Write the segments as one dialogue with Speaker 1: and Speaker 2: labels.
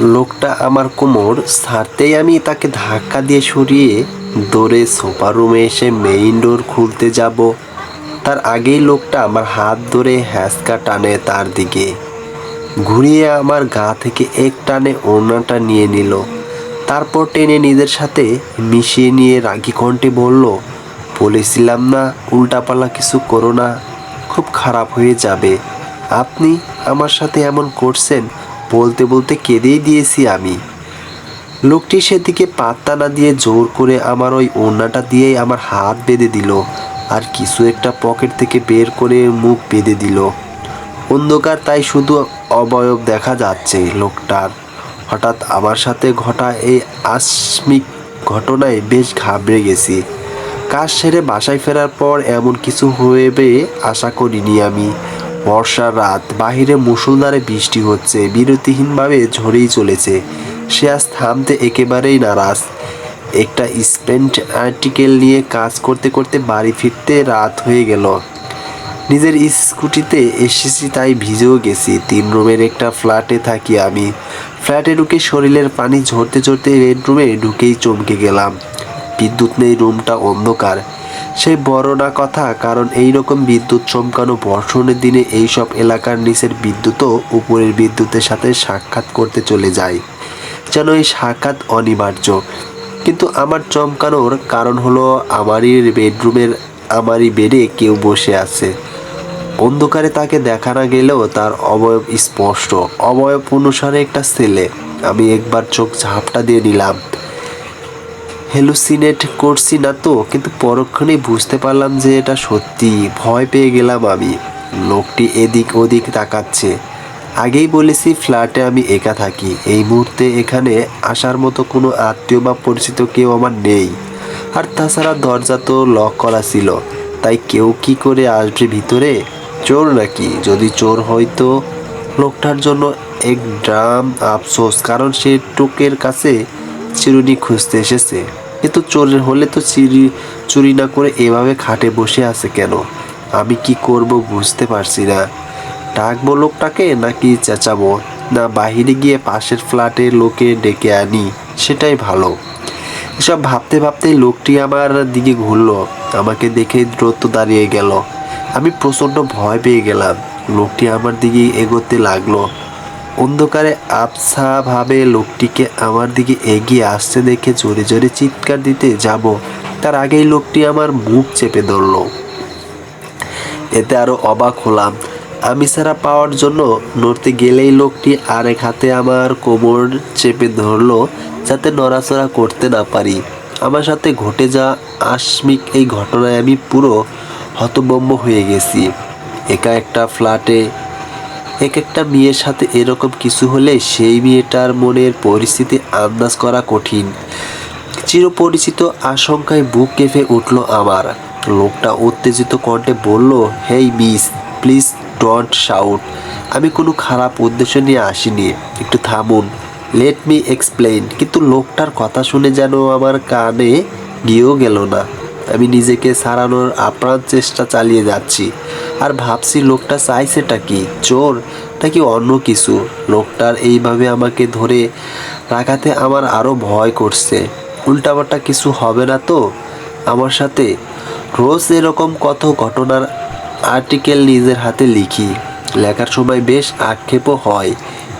Speaker 1: লোকটা আমার কোমর ছাড়তেই আমি তাকে ধাক্কা দিয়ে সরিয়ে দৌড়ে সোফা রুমে এসে মেইন ডোর খুলতে যাব। তার আগেই লোকটা আমার হাত ধরে হ্যাসকা টানে তার দিকে। ঘুরিয়ে আমার গা থেকে এক টানে ওড়নাটা নিয়ে নিল। তারপর টেনে নিজের সাথে মিশিয়ে নিয়ে রাগি কণ্ঠে বলল, বলেছিলাম না উল্টাপাল্লা কিছু করো না, খুব খারাপ হয়ে যাবে। আপনি আমার সাথে এমন করছেন বলতে বলতে কেঁদেই দিয়েছি আমি। লোকটি সেদিকে পাত্তা না দিয়ে জোর করে আমার ওই ওড়নাটা দিয়েই আমার হাত বেঁধে দিল আর কিছু একটা পকেট থেকে বের করে মুখ বেঁধে দিল। অন্ধকার তাই শুধু অবয়ব দেখা যাচ্ছে লোকটার। হঠাৎ আমার সাথে ঘটা এই আকস্মিক ঘটনায় বেশ ঘাবড়ে গেছি। কাজ সেরে বাসায় ফেরার পর এমন কিছু হবে আশা করিনি আমি। বর্ষার রাত, বাহিরে মুষলধারে বৃষ্টি হচ্ছে, বিরতিহীনভাবে ঝরেই চলেছে। সে আজ থামতে একেবারেই নারাজ। একটা স্পেন্ট আর্টিকেল নিয়ে কাজ করতে করতে বাড়ি ফিরতে রাত হয়ে গেল। নিজের স্কুটিতে এসেছি তাই ভিজেও গেছি। তিন রুমের একটা ফ্ল্যাটে থাকি আমি। ফ্ল্যাটে ঢুকে শরীরের পানি ঝরতে ঝরতে রেড রুমে ঢুকেই চমকে গেলাম। বিদ্যুৎ নেই, রুমটা অন্ধকার। সেই বড় কথা, কারণ এই রকম বিদ্যুৎ চমকানো বর্ষণের দিনে এইসব এলাকার নিচের বিদ্যুৎও উপরের বিদ্যুতের সাথে সাক্ষাৎ করতে চলে যায়, যেন এই সাক্ষাৎ অনিবার্য। কিন্তু আমার চমকানোর কারণ হলো আমারই বেডরুমের, আমারই বেডে কেউ বসে আছে। অন্ধকারে তাকে দেখা না গেলেও তার অবয়ব স্পষ্ট। অবয়ব অনুসারে একটা ছেলে। আমি একবার চোখ ঝাপটা দিয়ে নিলাম। হ্যালুসিনেট করছি না তো, কিন্তু পরক্ষণেই বুঝতে পারলাম যে এটা সত্যি। ভয় পেয়ে গেলাম আমি। লোকটি এদিক ওদিক তাকাচ্ছে। আগেই বলেছি ফ্ল্যাটে আমি একা থাকি। এই মুহূর্তে এখানে আসার মতো কোনো আত্মীয় বা পরিচিত কেউ আমার নেই। আর তাছাড়া দরজা তো লক করা ছিল। তাই কেউ কি করে আসবে ভিতরে? চোর নাকি? যদি চোর হয়তো লোকটার জন্য এক ড্রাম আফসোস। কারণ সে টোকের কাছে চিরুনি খুঁজতে এসেছে। কিন্তু চোরের হলে তো চিরি, চুরি না করে এভাবে খাটে বসে আছে কেন? আমি কি করব বুঝতে পারছি না। ডাকবো লোকটাকে নাকি চেঁচাবো? না, বাহিরে গিয়ে পাশের ফ্ল্যাটে লোকে ডেকে আনি, সেটাই ভালো। এসব ভাবতে ভাবতেই লোকটি আমার দিকে ঘুরলো। আমাকে দেখে দ্রুত দাঁড়িয়ে গেল। আমি প্রচণ্ড ভয় পেয়ে গেলাম। লোকটি আমার দিকে এগোতে লাগল। অন্ধকারে আবছাভাবে লোকটিকে আমার দিকে এগিয়ে আসতে দেখে জোরে জোরে চিৎকার দিতে যাব। তার আগেই লোকটি আমার মুখ চেপে ধরলো। এতে আরও অবাক হলাম। আমি ছাড়া পাওয়ার জন্য নড়তে গেলেই লোকটি আরেক হাতে আমার কোমর চেপে ধরলো যাতে নড়াচড়া করতে না পারি। আমার সাথে ঘটে যা আসমিক এই ঘটনায় আমি পুরো হতবম্ব হয়ে গেছি। একা একটা ফ্ল্যাটে এক একটা মেয়ের সাথে এরকম কিছু হলে সেই মেয়েটার মনের পরিস্থিতি আন্দাজ করা কঠিন। চিরপরিচিত আশঙ্কায় বুক কেঁপে উঠল আমার। লোকটা উত্তেজিত কণ্ঠে বলল, hey, miss, please don't shout. আমি কোনো খারাপ উদ্দেশ্য নিয়ে আসিনি। একটু থামুন। Let me explain. কিন্তু লোকটার কথা শুনে যেন আমার কানে গিয়েও গেল না। আমি নিজেকে সারানোর আপ্রাণ চেষ্টা চালিয়ে যাচ্ছি। আর ভাবছি লোকটা চাইছেটা কি? চোর? নাকি অন্য কিছু? লোকটার এইভাবে আমাকে ধরে রাখাতে আমার আরও ভয় করছে। উল্টাপাল্টা কিছু হবে না তো? আমার সাথে রোজ এরকম কত ঘটনার আর্টিকেল নিজের হাতে লিখি। লেখার সময় বেশ আক্ষেপও হয়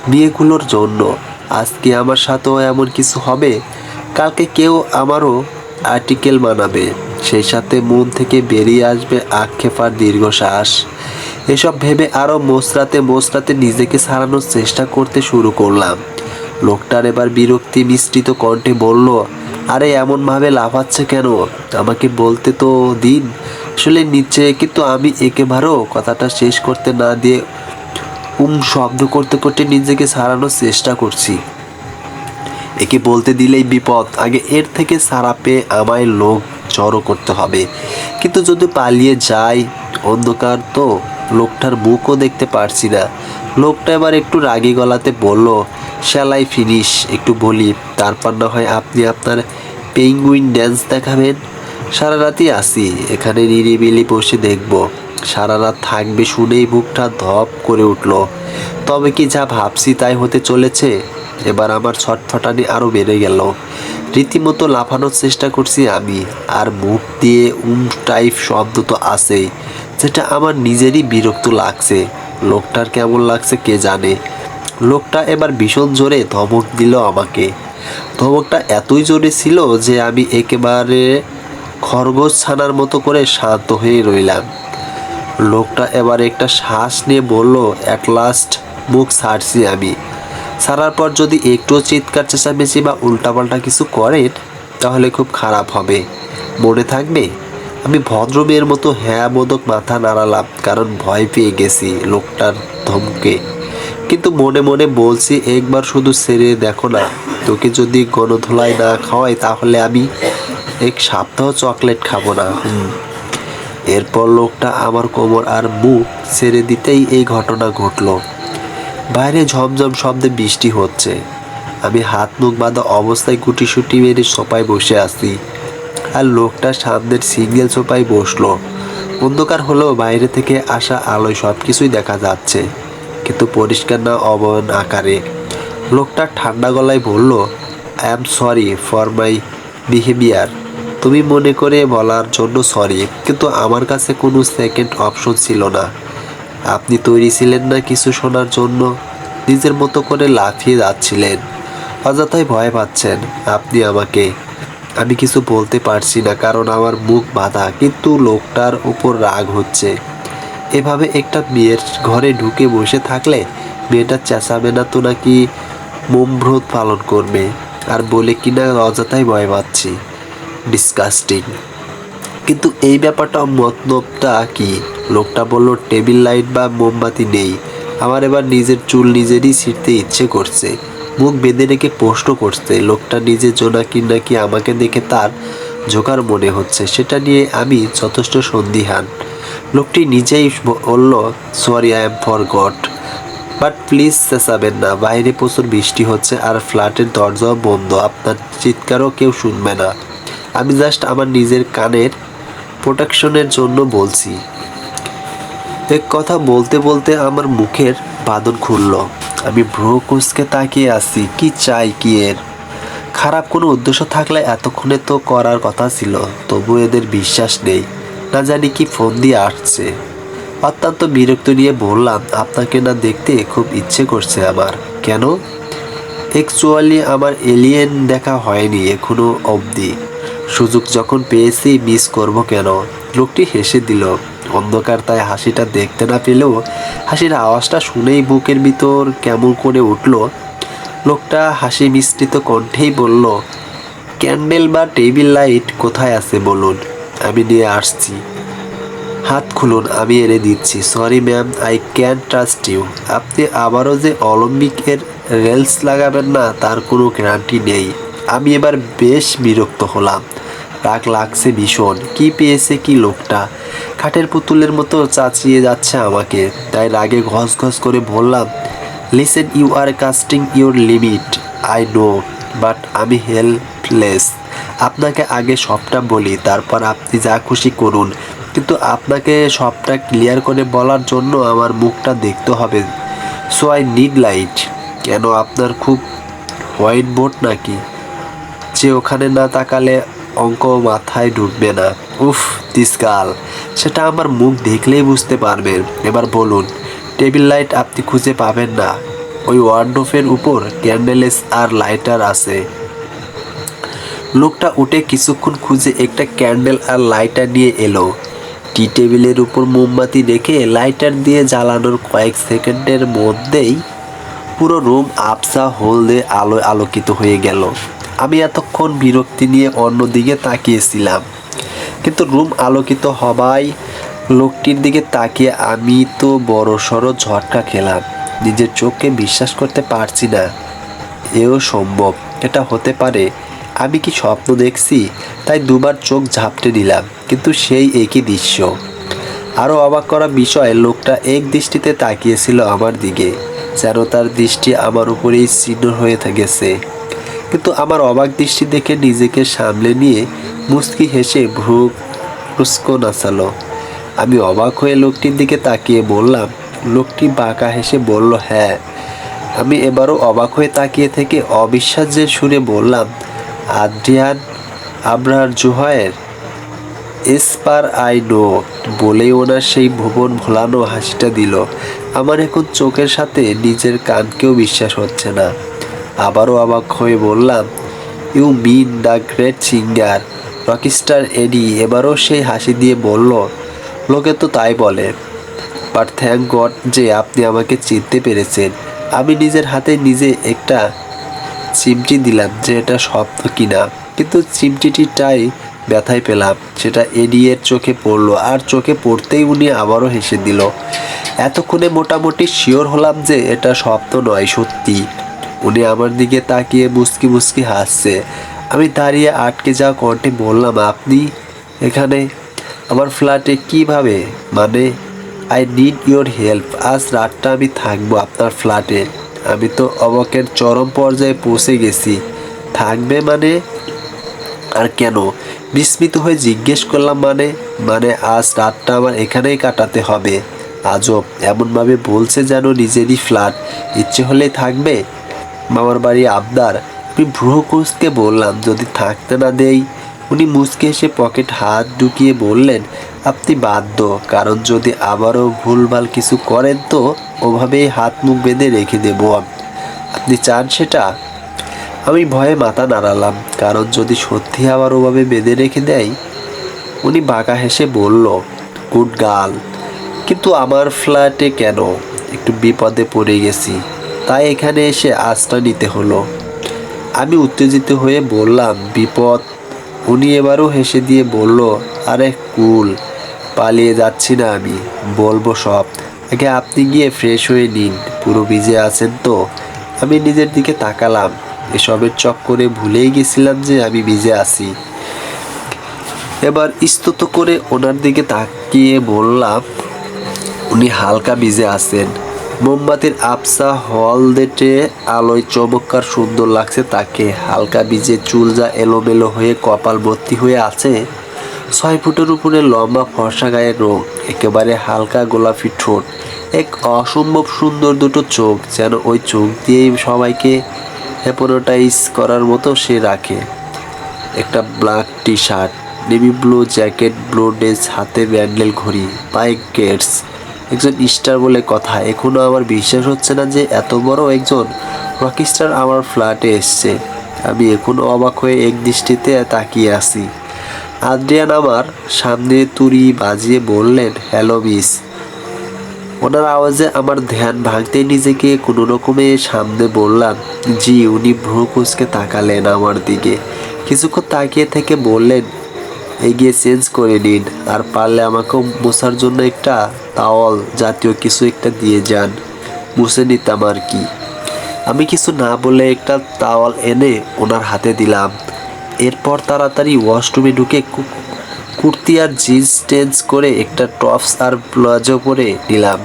Speaker 1: বিয়েগুলোর জন্য। আজকে আমার সাথেও এমন কিছু হবে? কালকে কেউ আমারও আর্টিকেল বানাবে। সেই সাথে মন থেকে বেরিয়ে আসবে আক্ষেপ আর দীর্ঘশ্বাস। এসব ভেবে আরও মোসরাতে মোসরাতে নিজেকে সারানোর চেষ্টা করতে শুরু করলাম। লোকটার এবার বিরক্তি মিশ্রিত কণ্ঠে বলল, আরে, এমনভাবে লাফাচ্ছে কেন? আমাকে বলতে তো দিন। আসলে নিচে কিন্তু আমি একেবারেও কথাটা শেষ করতে না দিয়ে উম শব্দ করতে করতে নিজেকে সারানোর চেষ্টা করছি। একে বলতে দিলেই বিপদ। আগে এর থেকে সারা পেয়ে আমায় লোক জড়ো করতে হবে। কিন্তু যদি পালিয়ে যাই, অন্ধকার তো, লোকটার মুখও দেখতে পারছি না। লোকটা এবার একটু রাগি গলাতে বলল, শ্যালাই ফিনিশ একটু বলি, তারপর না হয় আপনি আপনার পেঙ্গুইন ড্যান্স দেখাবেন? সারা রাতই আসি, এখানে নিরিবিলি বসে দেখব। সারা রাত থাকবে শুনেই বুকটা ধপ করে উঠল। তবে কি যা ভাবছি তাই হতে চলেছে? এবার আমার ছটফটানি আরও বেড়ে গেল। রীতিমতো লাফানোর চেষ্টা করছি আমি, আর মুখ দিয়ে উম টাইপ শব্দ তো আছেই, যেটা আমার নিজেরই বিরক্ত লাগছে। লোকটার কেমন লাগছে কে জানে? লোকটা এবার ভীষণ জোরে ধমক দিল আমাকে। ধমকটা এতই জোরে ছিল যে আমি একেবারে খরগোশ ছানার মতো করে শান্ত হয়ে রইলাম। লোকটা এবার একটা শ্বাস নিয়ে বলল অ্যাট লাস্ট মুখ ছাড়ছি আমি। ছাড়ার পর যদি একটু চিৎকার, চেঁচামেচি বা উল্টাপাল্টা কিছু করেন তাহলে খুব খারাপ হবে। মনে থাকবে, আমি ভদ্র মেয়ের মতো হ্যাঁ বোধক মাথা নাড়ালাম, কারণ ভয় পেয়ে গেছি লোকটার ধমকে। কিন্তু মনে মনে বলছি, একবার শুধু সেরে দেখো না, তোকে যদি গণধোলাই না খাওয়াই, তাহলে আমি এক সপ্তাহ চকলেট খাব না। এরপর লোকটা আমার কোমর আর মুখ ছেড়ে দিতেই এই ঘটনা ঘটলো। বাইরে ঝমঝম শব্দে বৃষ্টি হচ্ছে। আমি হাত মুখ বাঁধা অবস্থায় গুটিসুটি মেরে সোপায় বসে আছি। আর লোকটা সামনের সিঙ্গেল সোপায় বসল। অন্ধকার হলেও বাইরে থেকে আসা আলোয় সব কিছুই দেখা যাচ্ছে। কিন্তু পরিষ্কার না অবয়ন আকারে। লোকটা ঠান্ডা গলায় বলল I am sorry for my behaviour তুমি মনে করে বলার জন্য সরি কিন্তু আমার কাছে কোনো সেকেন্ড অপশন ছিল না। আপনি তৈরি ছিলেন না কিছু শোনার জন্য, নিজের মতো করে লাফিয়ে যাচ্ছিলেন। অযথাই ভয় পাচ্ছেন আপনি আমাকে। আমি কিছু বলতে পারছি না, কারণ আমার মুখ বাঁধা, কিন্তু লোকটার উপর রাগ হচ্ছে। এভাবে একটা মেয়ের ঘরে ঢুকে বসে থাকলে মেয়েটা চেঁচাবে না তো নাকি মোমভ্রত পালন করবে? আর বলে কিনা অযথাই ভয় পাচ্ছি। ডিসকাস্টিং। কিন্তু এই ব্যাপারটা মতলবটা কি? লোকটা বলল, টেবিল লাইট বা মোমবাতি নেই। আমার এবার নিজের চুল নিজেরই ছিঁড়তে ইচ্ছে করছে। মুখ বেঁধে রেখে প্রশ্ন করছে, লোকটা নিজের জোনাকি নাকি আমাকে দেখে তার জোগাড় মনে হচ্ছে? সেটা নিয়ে আমি যথেষ্ট সন্দিহান। লোকটি নিজেই বলল sorry I am for God but please চেঁচাবেন না। বাইরে প্রচুর বৃষ্টি হচ্ছে আর ফ্ল্যাটের দরজাও বন্ধ। আপনার চিৎকারও কেউ শুনবে না। আমি জাস্ট আমার নিজের কানের প্রোটেকশনের জন্য বলছি। এক কথা বলতে বলতে আমার মুখের বাদন খুলল। আমি ভ্রু কুচকে তাকিয়ে আছি, কি চাই কি এর? খারাপ কোনো উদ্দেশ্য থাকলে এতক্ষণে তো করার কথা ছিল, তবু এদের বিশ্বাস নেই। না জানি কি ফোন দিয়ে আসছে। অত্যন্ত বিরক্ত নিয়ে বললাম, আপনাকে না দেখতে খুব ইচ্ছে করছে আমার। কেন? অ্যাকচুয়ালি আমার এলিয়েন দেখা হয়নি এখনও অবধি। সুযোগ যখন পেয়েছি মিস করব কেন? লোকটি হেসে দিল অন্ধকার, তাই হাসিটা দেখতে না পেলেও হাসির আওয়াজটা শুনেই বুকের ভিতর কেমন করে উঠল। লোকটা হাসি মিশ্রিত কণ্ঠেই বলল, ক্যান্ডেল বা টেবিল লাইট কোথায় আছে বলুন? আমি নিয়ে আসছি। হাত খুলুন, আমি এনে দিচ্ছি। Sorry ma'am, I can trust you. আপনি আবারও যে অলিম্পিকের রেলস লাগাবেন না, তার কোনো গ্যারান্টি নেই। আমি এবার বেশ বিরক্ত হলাম। রাগ লাগছে ভীষণ। কি পেয়েছে কি লোকটা? খাটের পুতুলের মতো চাচিয়ে যাচ্ছে আমাকে। তাই রাগে ঘস ঘস করে বললাম listen you are casting your limit I know but আমি হেল্পলেস আপনাকে আগে সবটা বলি, তারপর আপনি যা খুশি করুন। কিন্তু আপনাকে সবটা ক্লিয়ার করে বলার জন্য আমার মুখটা দেখতে হবে। সো আই নিড লাইট কেন, আপনার খুব হোয়াইট বোর্ড নাকি? যে ওখানে না তাকালে অঙ্ক মাথায় ঢুকবে না। উফ দিস গাল সেটা আমার মুখ দেখলেই বুঝতে পারবেন এবার বলুন টেবিল লাইট আপনি খুঁজে পাবেন না। ওই ওয়ার্ডরোফের উপর ক্যান্ডেলেস আর লাইটার আছে। লোকটা উঠে কিছুক্ষণ খুঁজে একটা ক্যান্ডেল আর লাইটার নিয়ে এলো। টি টেবিলের উপর মোমবাতি রেখে লাইটার দিয়ে জ্বালানোর কয়েক সেকেন্ডের মধ্যেই পুরো রুম আবসা হলদে আলোয় আলোকিত হয়ে গেল। আমি এতক্ষণ বিরক্তি নিয়ে অন্যদিকে তাকিয়েছিলাম। কিন্তু রুম আলোকিত হবায় লোকটির দিকে তাকিয়ে আমি তো বড় সড়ো ঝটকা খেলাম। নিজের চোখকে বিশ্বাস করতে পারছি না। এও সম্ভব, এটা হতে পারে। আমি কি স্বপ্ন দেখছি? তাই দুবার চোখ ঝাপটে নিলাম, কিন্তু সেই একই দৃশ্য। আরও অবাক করা বিষয়, লোকটা এক দৃষ্টিতে তাকিয়েছিল আমার দিকে, যেন তার দৃষ্টি আমার উপরেই চিহ্ন হয়ে গেছে। কিন্তু আমার অবাক দৃষ্টি দেখে নিজেকে সামলে নিয়ে মুস্কি হেসে ভ্রু কুস্কো নাচালো। আমি অবাক হয়ে লোকটির দিকে তাকিয়ে বললাম, লোকটি বাঁকা হেসে বলল হ্যাঁ। আমি এবারও অবাক হয়ে তাকিয়ে থেকে অবিশ্বাসের শুনে বললাম, আদ্রিয়ান আব্রাহার জোহায়ের? এসপার আই নো বলেই ওনার সেই ভুবন ভোলানো হাসিটা দিল। আমার এখন চোখের সাথে নিজের কানকেও বিশ্বাস হচ্ছে না। আবারও অবাক হয়ে বললাম, you mean the great singer, rockstar Eddie. এবারও সেই হাসি দিয়ে বলল, লোকে তো তাই বলে। বাট থ্যাংক গড যে আপনি আমাকে চিনতে পেরেছেন। আমি নিজের হাতে নিজে একটা চিমটি দিলাম যে এটা স্বপ্ন কিনা। কিন্তু চিমটিটিটাই ব্যথায় পেলাম, সেটা এডিয়ের চোখে পড়ল। আর চোখে পড়তেই উনি আবারও হেসে দিল, এতক্ষণে মোটামুটি শিওর হলাম যে এটা স্বপ্ন নয়, সত্যি। উনি আমার দিকে তাকিয়ে মুসকি মুসকি হাসছে। আমি দাঁড়িয়ে আটকে যাওয়া কণ্ঠে বললাম, আপনি এখানে আমার ফ্ল্যাটে কীভাবে? মানে আই নিড ইয়োর হেল্প আজ রাতটা আমি থাকব আপনার ফ্ল্যাটে। আমি তো অবকের চরম পর্যায়ে পৌঁছে গেছি। থাকবে মানে? আর কেন? বিস্মিত হয়ে জিজ্ঞেস করলাম মানে মানে আজ রাতটা আমার এখানেই কাটাতে হবে। আজব, এমনভাবে বলছে যেন নিজেরই ফ্ল্যাট। ইচ্ছে হলেই থাকবে? মামার বাড়ি আবদার। আমি ভ্রুকুচকে বললাম, যদি থাকতে না দেই? উনি মুচকে এসে পকেট হাত ঢুকিয়ে বললেন, আপনি বাধ্য, কারণ যদি আবারও ভুলভাল কিছু করেন তো ওভাবেই হাত মুখ বেঁধে রেখে দেবো। আপনি চান সেটা? আমি ভয়ে মাথা নাড়ালাম, কারণ যদি সত্যি আবার ওভাবে বেঁধে রেখে দেয়? উনি বাঁকা হেসে বলল, গুড গার্ল, কিন্তু আমার ফ্ল্যাটে কেন? একটু বিপদে পড়ে গেছি। তাই এখানে এসে আশ্রা নিতে হলো। আমি উত্তেজিত হয়ে বললাম, বিপদ। উনি এবারও হেসে দিয়ে বলল, আরে কুল, পালিয়ে যাচ্ছি না আমি, বলব সব। আগে আপনি গিয়ে ফ্রেশ হয়ে নিন, পুরো ভিজে আছেন তো। আমি নিজের দিকে তাকালাম, এসবের চক্করে ভুলেই গেছিলাম যে আমি ভিজে আছি। এবার ইস্তত করে ওনার দিকে তাকিয়ে বললাম, উনি হালকা ভিজে আছেন। মোমবাতির আবসা হলদেটে আলোয় চমৎকার সুন্দর লাগছে তাকে। হালকা ভিজে চুল যা এলোমেলো হয়ে কপাল ভর্তি হয়ে আছে, ছয় ফুটের উপরে লম্বা ফর্সা গায়ের রোগ একেবারে হালকা গোলাপি ঠোঁট। এক অসম্ভব সুন্দর দুটো চোখ যেন ওই চোখ দিয়েই সবাইকে হেপোনোটাইজ করার মতো সে রাখে। একটা black T shirt navy blue jacket blue dress হাতে ব্যান্ডেল ঘড়ি পায়ে গেটস একজন স্টার বলে কথা। এখনও আমার বিশ্বাস হচ্ছে না যে এত বড় একজন রকিস্টার আমার ফ্ল্যাটে এসছে। আমি এখনও অবাক হয়ে এক দৃষ্টিতে তাকিয়ে আছি। আদ্রিয়ান আমার সামনে তুড়ি বাজিয়ে বললেন হ্যালো মিস ওনার আওয়াজে আমার ধ্যান ভাঙতে নিজেকে কোনো রকমে সামনে বললাম, জি, উনি ভ্রু কুচকে তাকালেন আমার দিকে। কিছুক্ষণ তাকিয়ে থেকে বললেন এগিয়ে চেঞ্জ করে নিন আর পারলে আমাকেও মোছার জন্য একটা তাওয়াল জাতীয় কিছু একটা দিয়ে যান। মুছে নিতাম আর কি। আমি কিছু না বলে একটা তাওয়াল এনে ওনার হাতে দিলাম। এরপর তাড়াতাড়ি ওয়াশরুমে ঢুকে কুর্তি আর জিন্স চেঞ্জ করে একটা টপস আর প্লাজো পরে নিলাম।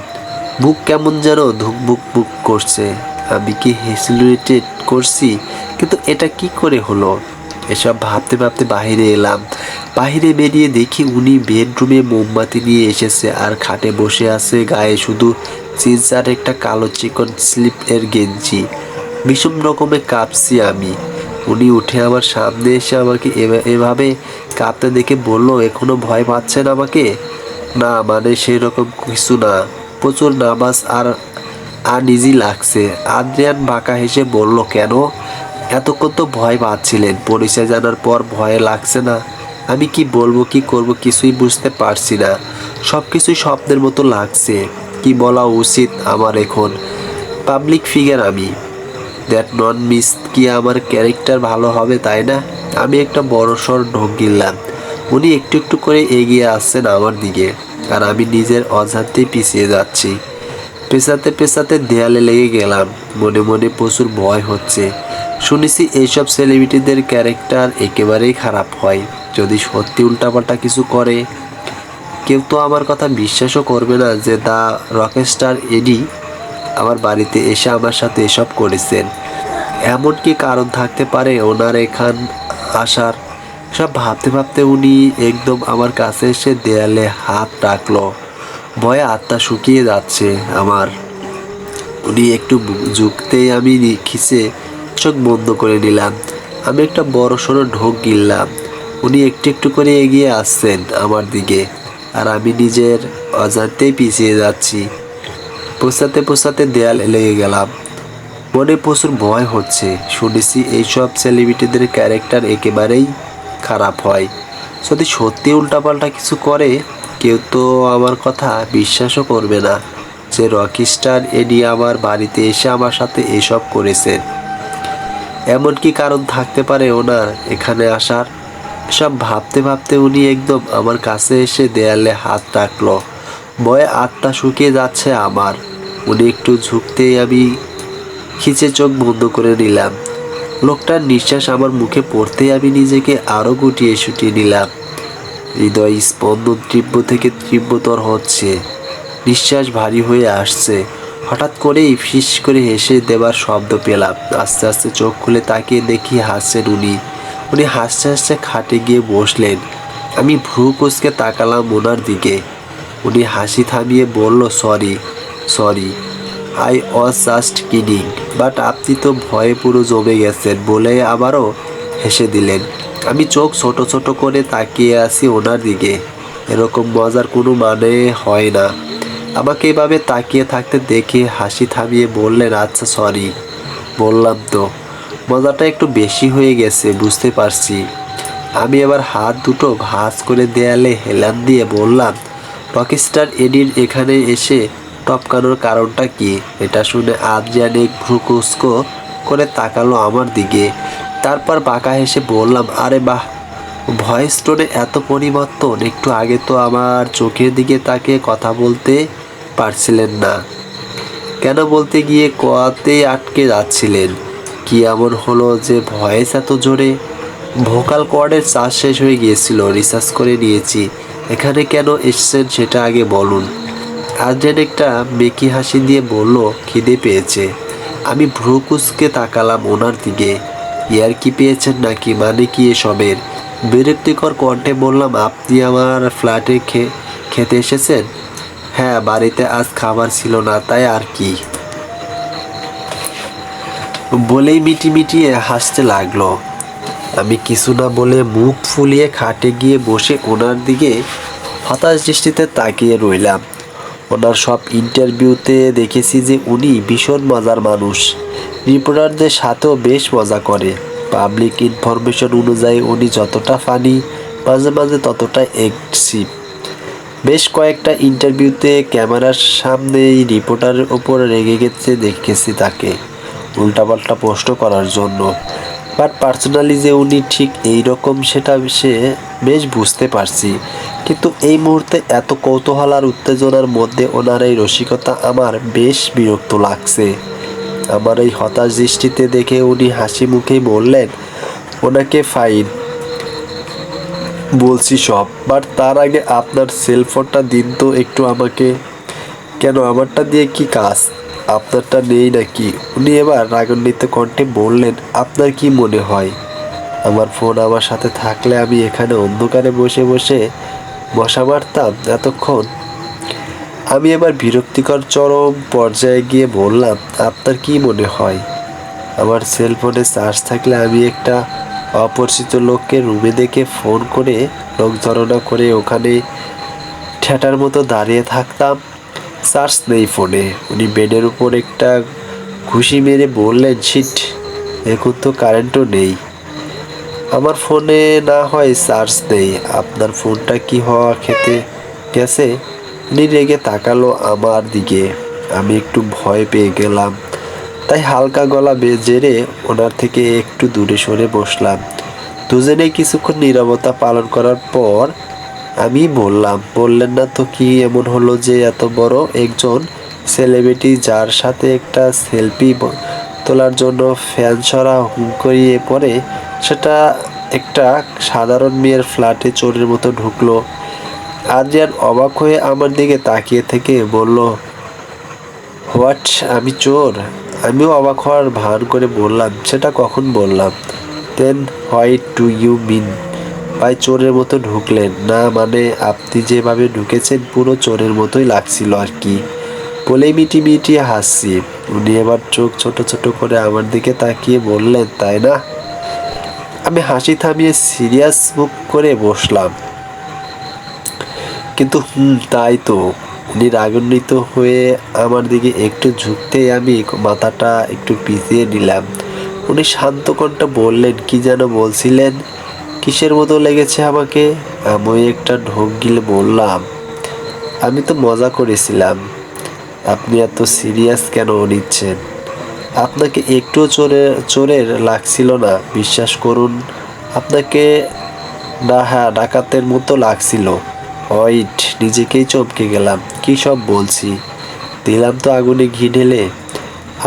Speaker 1: বুক কেমন যেন ধুকবুক বুক করছে। আমি কি হেসিলেটেড করছি? কিন্তু এটা কি করে হলো? এসব ভাবতে ভাবতে বাইরে এলাম। বাইরে বেরিয়ে দেখি উনি বেডরুমে মোমবাতি নিয়ে এসেছে আর খাটে বসে আছে গায়ে শুধু আর একটা কালো চিকন স্লিপ এর গেঞ্জি। ভীষণ রকমের কাঁপছি আমি। উনি উঠে আমার সামনে এসে আমাকে এভা- এভাবে কাঁপতে দেখে বলল, এখনও ভয় পাচ্ছেন আমাকে? না মানে সেই রকম কিছু না। প্রচুর নামাজ আর আনইজি লাগছে। আদ্রিয়ান বাঁকা হেসে বলল, কেন? এতক্ষণ তো ভয় পাচ্ছিলেন পরিচয় জানার পর ভয় লাগছে না। আমি কি বলব, কি করব কিছুই বুঝতে পারছি না। সব কিছুই স্বপ্নের মতো লাগছে, কি বলা উচিত আমার এখন? পাবলিক ফিগার আমি। দ্যাট নন মিস কি আমার ক্যারেক্টার ভালো হবে, তাই না? আমি একটা বড় সড় ঢোক গিললাম। উনি একটু একটু করে এগিয়ে আসছেন আমার দিকে, আর আমি নিজের অজান্তেই পিছিয়ে যাচ্ছি। পেছাতে পেছাতে দেয়ালে লেগে গেলাম, মনে মনে প্রচুর ভয় হচ্ছে। শুনেছি এইসব সেলিব্রিটিদের ক্যারেক্টার একেবারেই খারাপ হয়। যদি সত্যি উল্টাপাল্টা কিছু করে, কেউ তো আমার কথা বিশ্বাসও করবে না যে দ্য রকেস্টার এডি আমার বাড়িতে এসে আমার সাথে এসব করেছেন। এমন কি কারণ থাকতে পারে ওনার এখান আসার। সব ভাবতে ভাবতে উনি একদম আমার কাছে এসে দেয়ালে হাত রাখল। ভয়ে আত্মা শুকিয়ে যাচ্ছে আমার। উনি একটু ঝুঁকতেই আমি খিসে চোখ বন্ধ করে নিলাম। আমি একটা বড় সড়ো ঢোক গিললাম। উনি একটু একটু করে এগিয়ে আসছেন আমার দিকে আর আমি নিজের অজান্তেই পিছিয়ে যাচ্ছি। পোষাতে পোষাতে দেয়ালে লেগে গেলাম। মনে প্রচুর ভয় হচ্ছে। শুনেছি এইসব সেলিব্রিটিদের ক্যারেক্টার একেবারেই খারাপ হয়। যদি সত্যি উল্টাপাল্টা কিছু করে, কেউ তো আমার কথা বিশ্বাসও করবে না যে রকিস্টার এডি আমার বাড়িতে এসে আমার সাথে এসব করেছেন। এমন কি কারণ থাকতে পারে ওনার এখানে আসার। সব ভাবতে ভাবতে উনি একদম আমার কাছে এসে দেয়ালে হাত রাখল। ভয়ে আত্মা শুকিয়ে যাচ্ছে আমার। উনি একটু ঝুঁকতেই আমি খিচে চোখ বন্ধ করে নিলাম। লোকটার নিঃশ্বাস আমার মুখে পড়তেই আমি নিজেকে আরও গুটিয়ে শুটিয়ে নিলাম। হৃদয় স্পন্দন তীব্র থেকে তীব্রতর হচ্ছে। নিঃশ্বাস ভারী হয়ে আসছে। হঠাৎ করেই ফিস করে হেসে দেবার শব্দ পেলাম। আস্তে আস্তে চোখ খুলে তাকিয়ে দেখি হাসছেন উনি। উনি হাসতে হাসতে খাটে গিয়ে বসলেন। আমি ভ্রু কুচকে তাকালাম ওনার দিকে। উনি হাসি থামিয়ে বলল, sorry sorry, I was just kidding, but আপনি তো ভয়ে পুরো জমে গেছেন, বলে আবারও হেসে দিলেন। আমি চোখ ছোট ছোট করে তাকিয়ে আছি ওনার দিকে। এরকম মজার কোনো মানে হয় না। আমাকে এভাবে তাকিয়ে থাকতে দেখে হাসি থামিয়ে বললেন আচ্ছা সরি বললাম তো। মজাটা একটু বেশি হয়ে গেছে, বুঝতে পারছি। আমি এবার হাত দুটো ভাঁজ করে দেয়ালে হেলান দিয়ে বললাম রকিস্টার এডির এখানে এসে টপকানোর কারণটা কি? এটা শুনে আদ্রিয়ানিক ভ্রুকুস্কো করে তাকালো আমার দিকে। তারপর বাঁকা হেসে বললাম, আরে বাহ ভয়েস টোনে এত পরিবর্তন। একটু আগে তো আমার চোখের দিকে তাকে কথা বলতে পারছিলেন না। কেন বলতে গিয়ে কোয়াতেই আটকে যাচ্ছিলেন? কি এমন হলো যে ভয়েস এত জোরে? ভোকাল কোয়ার্ডের চার্জ শেষ হয়ে গিয়েছিল রিসার্চ করে নিয়েছি। এখানে কেন এসছেন সেটা আগে বলুন। আর্জেন একটা মেকি হাসি দিয়ে বলল, খিদে পেয়েছে। আমি ভ্রুকুসকে তাকালাম ওনার দিকে। ইয়ার কি পেয়েছেন নাকি? মানে কি এসবের? বিরক্তিকর কণ্ঠে বললাম, আপনি আমার ফ্ল্যাটে খেতে এসেছেন? হ্যাঁ বাড়িতে আজ খাবার ছিল না, তাই আর কি? বলেই মিটি মিটিয়ে হাসতে লাগল। আমি কিছু না বলে মুখ ফুলিয়ে খাটে গিয়ে বসে ওনার দিকে হতাশ দৃষ্টিতে তাকিয়ে রইলাম। ওনার সব ইন্টারভিউতে দেখেছি যে উনি ভীষণ মজার মানুষ। রিপোর্টারদের সাথেও বেশ মজা করে। পাবলিক ইনফরমেশন অনুযায়ী উনি যতটা ফানি মাঝে মাঝে ততটা এক্সিভ বেশ কয়েকটা ইন্টারভিউতে ক্যামেরার সামনেই রিপোর্টারের ওপর রেগে গেছে, দেখেছি তাকে উল্টাপাল্টা প্রশ্ন করার জন্য। বাট পার্সোনালি যে উনি ঠিক এই রকম সেটা সে বেশ বুঝতে পারছি। কিন্তু এই মুহূর্তে এত কৌতূহল আর উত্তেজনার মধ্যে ওনার এই রসিকতা আমার বেশ বিরক্ত লাগছে। আমার এই হতাশ দৃষ্টিতে দেখে উনি হাসি মুখেই বললেন, ওনাকে ফাইন বলছি সব। বাট তার আগে আপনার সেল ফোনটা দিন তো একটু আমাকে। কেন আমারটা দিয়ে কি কাজ? আপনারটা নেই নাকি? উনি এবার রাগান্বিত কণ্ঠে বললেন, আপনার কি মনে হয়? আমার ফোন আমার সাথে থাকলে আমি এখানে অন্ধকারে বসে বসে বসা মারতাম এতক্ষণ? আমি এবার বিরক্তিকর চরম পর্যায়ে গিয়ে বললাম, আপনার কি মনে হয়? আমার সেলফোনে চার্জ থাকলে আমি একটা অপরিচিত লোককে রুমে দেখে ফোন করে লোক ধারণা করে ওখানে ঠেটার মতো দাঁড়িয়ে থাকতাম। চার্জ নেই ফোনে। উনি বেডের উপর একটা ঘুষি মেরে বললেন, ছিট, এখন তো কারেন্টও নেই। আমার ফোনে না হয় চার্জ নেই। আপনার ফোনটা কি হওয়া খেতে গেছে? উনি রেগে তাকালো আমার দিকে। আমি একটু ভয় পেয়ে গেলাম। তাই হালকা গলা জেরে ওনার থেকে একটু দূরে সরে বসলাম। দুজনেই কিছুক্ষণ নীরবতা পালন করার পর আমি বললাম, বললেন না তো কি এমন হলো যে এত বড় একজন সেলিব্রিটি যার সাথে একটা সেলফি তোলার জন্য ফ্যান হুম করিয়ে পড়ে, সেটা একটা সাধারণ মেয়ের ফ্ল্যাটে চোরের মতো ঢুকলো। আদ্রিয়ান অবাক হয়ে আমার দিকে তাকিয়ে থেকে বলল, হোয়াট, আমি চোর? আমিও অবাক হওয়ার ভান করে বললাম, সেটা কখন বললাম? Then what to you mean ভাই, চোরের মতো ঢুকলেন। না মানে আপনি যেভাবে ঢুকেছেন, পুরো চোরের মতোই লাগছিল আর কি। বলেই মিটি মিটিয়ে হাসছি। উনি এবার চোখ ছোট ছোট করে আমার দিকে তাকিয়ে বললেন, তাই না? আমি হাসি থামিয়ে সিরিয়াস মুখ করে বসলাম। কিন্তু হুম, তাই তো। উনি রাগান্বিত হয়ে আমার দিকে একটু ঝুঁকতেই আমি মাথাটা একটু পিছিয়ে নিলাম। উনি শান্ত কণ্ঠে বললেন, কি যেন বলছিলেন? কিসের মতো লেগেছে আমাকে? আমি একটা ঢোক গিলে বললাম, আমি তো মজা করেছিলাম। আপনি এত সিরিয়াস কেন নিচ্ছেন? আপনাকে একটুও চোরে, চোরের লাগছিল না, বিশ্বাস করুন। আপনাকে না হ্যাঁ ডাকাতের মতো লাগছিল। হোয়াইট নিজেকেই চমকে গেলাম। কী সব বলছি? দিলাম তো আগুনে ঘি ঢেলে।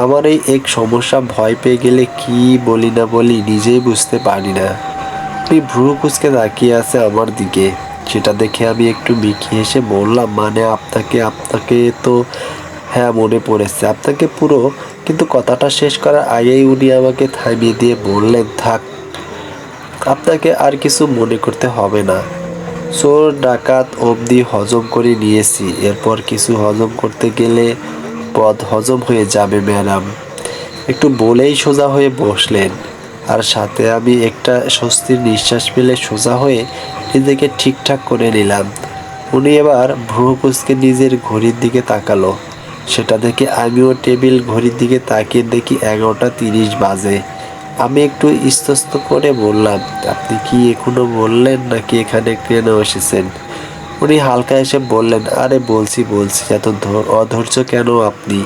Speaker 1: আমার এই এক সমস্যা ভয় পেয়ে গেলে কি বলি না বলি নিজেই বুঝতে পারি না। আপনি ভ্রু কুচকে তাকিয়ে আছে আমার দিকে। সেটা দেখে আমি একটু মিকি হেসে বললাম মানে আপনাকে আপনাকে তো হ্যাঁ মনে পড়েছে। আপনাকে পুরো, কিন্তু কথাটা শেষ করার আগেই উনি আমাকে থামিয়ে দিয়ে বললেন, থাক, আপনাকে আর কিছু মনে করতে হবে না। চোর ডাকাত অবধি হজম করে নিয়েছি। এরপর কিছু হজম করতে গেলে পদ হজম হয়ে যাবে, ম্যাডাম। একটু বলেই সোজা হয়ে বসলেন। আর সাথে আমি একটা স্বস্তির নিঃশ্বাস ফেলে সোজা হয়ে নিজেকে ঠিকঠাক করে নিলাম। উনি এবার ভ্রু কুচকে নিজের ঘড়ির দিকে তাকালো। সেটা দেখে আমিও টেবিল ঘড়ির দিকে তাকিয়ে দেখি এগারোটা তিরিশ বাজে। আমি একটু ইস্তস্ত করে বললাম, আপনি কি এখনও বললেন নাকি এখানে কেন এসেছেন? উনি হালকা এসে বললেন, আরে বলছি বলছি, এত অধৈর্য কেন আপনি?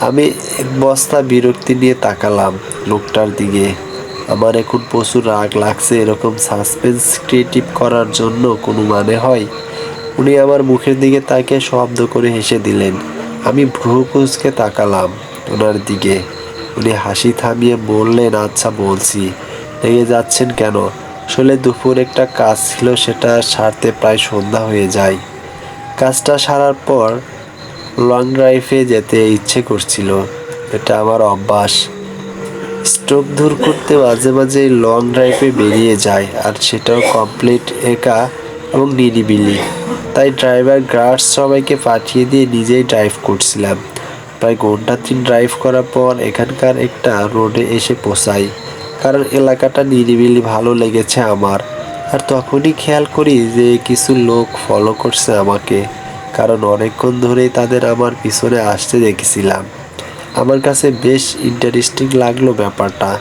Speaker 1: আমি বস্তা বিরক্তি নিয়ে তাকালাম লোকটার দিকে। আমার এখন প্রচুর রাগ লাগছে, এরকম সাসপেন্স ক্রিয়েটিভ করার জন্য কোনো মানে হয়? উনি আমার মুখের দিকে তাকে শব্দ করে হেসে দিলেন। আমি ভ্রু কুচকে তাকালাম ওনার দিকে। উনি হাসি থামিয়ে বললেন আচ্ছা বলছি। রেগে যাচ্ছেন কেন? আসলে দুপুর একটা কাজ ছিল, সেটা সারতে প্রায় সন্ধ্যা হয়ে যায়। কাজটা সারার পর লং ড্রাইভে যেতে ইচ্ছে করছিল। এটা আমার অভ্যাস। স্ট্রোক দূর করতে মাঝে মাঝে লং ড্রাইভে বেরিয়ে যায়, আর সেটাও কমপ্লিট একা এবং নিরিবিলি। তাই ড্রাইভার গার্ডস সবাইকে পাঠিয়ে দিয়ে নিজেই ড্রাইভ করছিলাম। প্রায় ঘণ্টা তিন ড্রাইভ করার পর এখানকার একটা রোডে এসে পৌঁছাই। কারণ এলাকাটা নিরিবিলি ভালো লেগেছে আমার। আর তখনই খেয়াল করি যে কিছু লোক ফলো করছে আমাকে। কারণ অনেকক্ষণ ধরেই তাদের আমার পিছনে আসতে দেখেছিলাম। আমার কাছে বেশ ইন্টারেস্টিং লাগল ব্যাপারটা।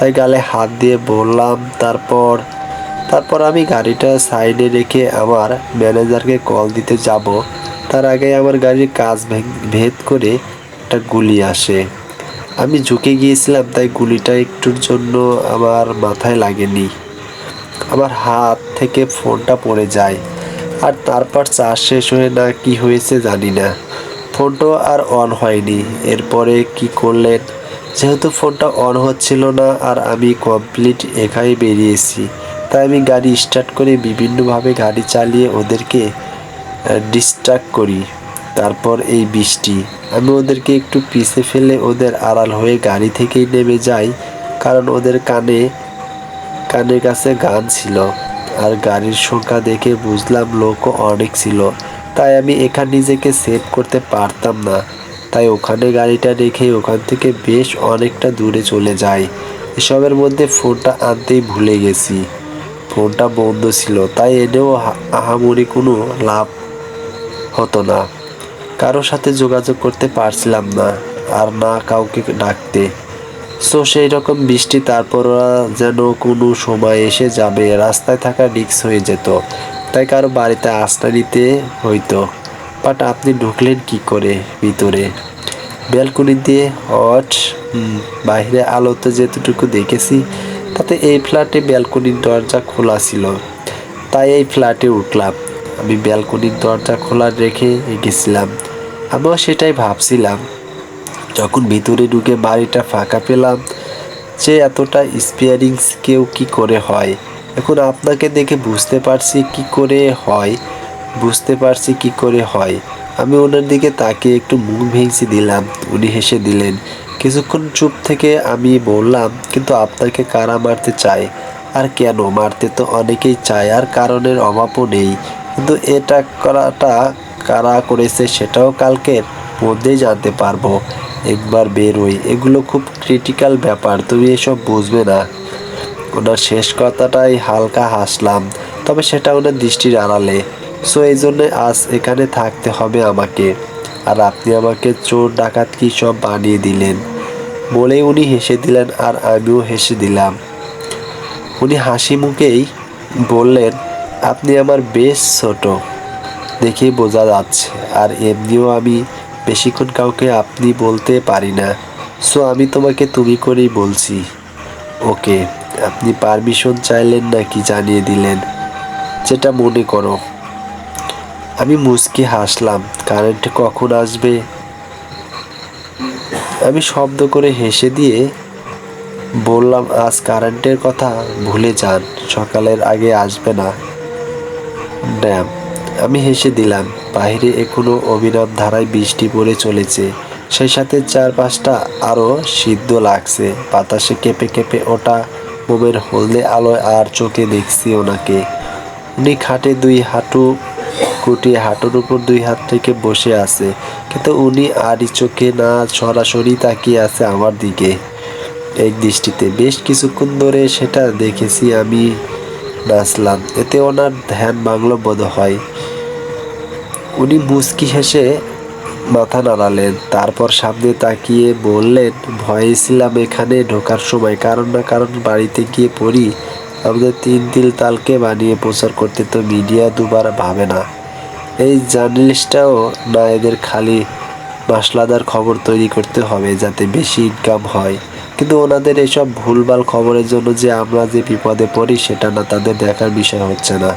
Speaker 1: তাই গালে হাত দিয়ে বললাম, তারপর তারপর আমি গাড়িটা সাইডে রেখে আমার ম্যানেজারকে কল দিতে যাব। তার আগে আমার গাড়ির কাজ ভেদ করে একটা গুলি আসে। আমি ঝুঁকে গিয়েছিলাম, তাই গুলিটা একটুর জন্য আমার মাথায় লাগেনি। আমার হাত থেকে ফোনটা পড়ে যায়, আর তারপর চার্জ শেষ হয়ে না কি হয়েছে জানি না। ফোনটা আর অন হয়নি। এরপরে কি করলেন? যেহেতু ফোনটা অন হচ্ছিল না, আর আমি কমপ্লিট একাই বেরিয়েছি, তাই আমি গাড়ি স্টার্ট করে বিভিন্নভাবে গাড়ি চালিয়ে ওদেরকে ডিস্ট্রাক্ট করি। তারপর এই বৃষ্টি। আমি ওদেরকে একটু পিছে ফেলে ওদের আড়াল হয়ে গাড়ি থেকেই নেমে যাই, কারণ ওদের কানে, কানের কাছে গান ছিল। আর গাড়ির সংখ্যা দেখে বুঝলাম লোকও অনেক ছিল। তাই আমি এখানে নিজেকে সেভ করতে পারতাম না। তাই ওখানে গাড়িটা রেখে ওখান থেকে বেশ অনেকটা দূরে চলে যাই। এসবের মধ্যে ফোনটা আনতেই ভুলে গেছি। ফোনটা বন্ধ ছিল। তাই এনেও আহামরি কোনো লাভ হতো না। কারোর সাথে যোগাযোগ করতে পারছিলাম না, আর না কাউকে ডাকতে। সো সেই রকম বৃষ্টি, তারপর যেন কোনো সময় এসে যাবে, রাস্তায় থাকা রিক্স হয়ে যেত। তাই কারও বাড়িতে আশ্রয় নিতে হইতো। বাট আপনি ঢুকলেন কি করে ভিতরে? ব্যালকনি দিয়ে হট বাইরে আলোতে যেতটুকু দেখেছি, তাতে এই ফ্ল্যাটে ব্যালকনির দরজা খোলা ছিল। তাই এই ফ্ল্যাটে উঠলাম। আমি ব্যালকনির দরজা খোলা রেখে গেছিলাম। আমিও সেটাই ভাবছিলাম। যখন ভিতরে ঢুকে বাড়িটা ফাঁকা পেলাম যে এতটা স্পেয়ারিংস কেউ কি করে হয়। এখন আপনাকে দেখে বুঝতে পারছি কি করে হয়। বুঝতে পারছি কি করে হয়। আমি ওনার দিকে তাকিয়ে একটু মুখ ভেঙচি দিলাম। উনি হেসে দিলেন, কিছুক্ষণ চুপ থেকে আমি বললাম, কিন্তু আপনাকে কারা মারতে চায়? আর কেন? মারতে তো অনেকেই চায়, আর কারণের অভাবও নেই। কিন্তু এটা করাটা কারা করেছে সেটাও কালকের মধ্যেই জানতে পারব। একবার বেরোই এগুলো খুব ক্রিটিক্যাল ব্যাপার, তুমি এসব বুঝবে না। ওনার শেষ কথাটাই হালকা হাসলাম, তবে সেটা ওনার দৃষ্টির আড়ালে। সো এই জন্যে আজ এখানে থাকতে হবে আমাকে। আর আপনি আমাকে চোর ডাকাত কি সব বানিয়ে দিলেন? বলে উনি হেসে দিলেন আর আমিও হেসে দিলাম। উনি হাসি মুখেই বললেন আপনি আমার বেশ ছোট দেখেই বোঝা যাচ্ছে, আর এমনিও আমি বেশিক্ষণ কাউকে আপনি বলতে পারি না। সো আমি তোমাকে তুমি করেই বলছি। ওকে, আপনি পারমিশন চাইলেন নাকি জানিয়ে দিলেন? যেটা মনে করো। আমি মুচকি হাসলাম কারেন্ট কখন আসবে? আমি শব্দ করে হেসে দিয়ে বললাম, আজ কারেন্টের কথা ভুলে যান, সকালের আগে আসবে না। ড্যাম। আমি হেসে দিলাম বাইরে এখনও অভিনব ধারায় বৃষ্টি পড়ে চলেছে। সেই সাথে চার পাঁচটা আরও সিদ্ধ লাগছে। বাতাসে কেঁপে কেঁপে ওটা মোমের হলদে আলোয় আর চোখে দেখছি ওনাকে। উনি খাটে দুই হাঁটু কুটিয়ে হাঁটুর উপর দুই হাত থেকে বসে আছে। কিন্তু উনি আরই চোখে না, সরাসরি তাকিয়ে আছে আমার দিকে। এক দৃষ্টিতে বেশ কিছুক্ষণ ধরে সেটা দেখেছি আমি। নাচলাম এতে ওনার ধ্যান বাংলো বোধ হয়। উনি মুচকি হেসে মাথা নাড়ালেন। তারপর সামনে তাকিয়ে বললেন, ভয়ে ছিলাম এখানে ঢোকার সময়। কারণ না কারণ বাড়িতে গিয়ে পড়ি। আমাদের তিন তিল তালকে বানিয়ে প্রচার করতে তো মিডিয়া দুবার ভাবে না। এই জার্নালিস্টটাও না এদের খালি মশলাদার খবর তৈরি করতে হবে যাতে বেশি ইনকাম হয়। কিন্তু ওনাদের এসব ভুলভাল খবরের জন্য যে আমরা যে বিপদে পড়ি সেটা না, তাদের দেখার বিষয় হচ্ছে না।